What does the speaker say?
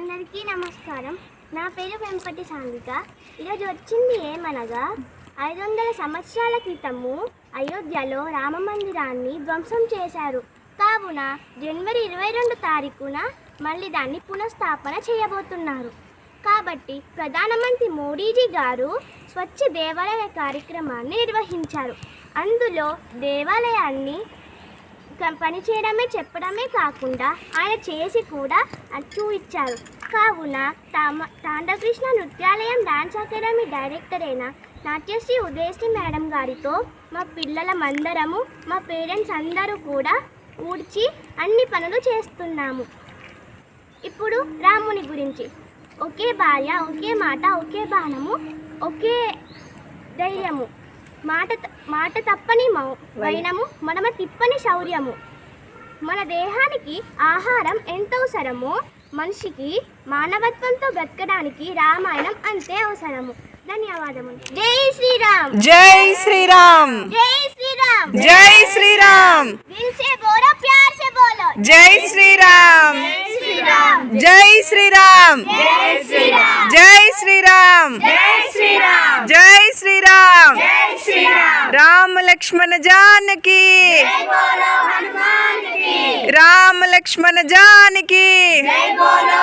అందరికీ నమస్కారం. నా పేరు వెంపటి సాంఘిక ఈరోజు వచ్చింది ఏమనగా ఐదు వందల సంవత్సరాల క్రితము అయోధ్యలో రామ మందిరాన్ని ధ్వంసం చేశారు. కావున జనవరి ఇరవై రెండు తారీఖున మళ్ళీ దాన్ని పునఃస్థాపన చేయబోతున్నారు. కాబట్టి ప్రధానమంత్రి మోడీజీ గారు స్వచ్ఛ దేవాలయ కార్యక్రమాన్ని నిర్వహించారు. అందులో దేవాలయాన్ని పని చేయడమే చెప్పడమే కాకుండా ఆయన చేసి కూడా అది చూపించారు. కావున తామ తాండకృష్ణ నృత్యాలయం డాన్స్ అకాడమీ డైరెక్టర్ అయిన నాట్యశ్రీ ఉదయశ్రీ మేడం గారితో మా పిల్లలమందరము మా పేరెంట్స్ అందరూ కూడా కూర్చి అన్ని పనులు చేస్తున్నాము. ఇప్పుడు రాముని గురించి. ఒకే భార్య ఒకే మాట ఒకే బాణము ఒకే ధైర్యము. మాట మాట తప్పని మౌ- వైనము మనమ తిప్పని శౌర్యము. మన దేహానికి ఆహారం ఎంత అవసరమో మనిషికి మానవత్వంతో బ్రతకడానికి రామాయణం అంతే అవసరము. ధన్యవాదములు. జై శ్రీరామ్. జై శ్రీరామ్. జై శ్రీరామ్. జై శ్రీరామ్. దిల్ సే బోలో ప్యార్ సే బోలో. జై శ్రీరామ్. శ్రీరామ్. జై శ్రీరామ్. జై శ్రీరామ్ జై శ్రీరామ్ జై శ్రీరామ్ జై శ్రీరామ్ జై శ్రీరామ్ రామ లక్ష్మణ జానకి జై బోలో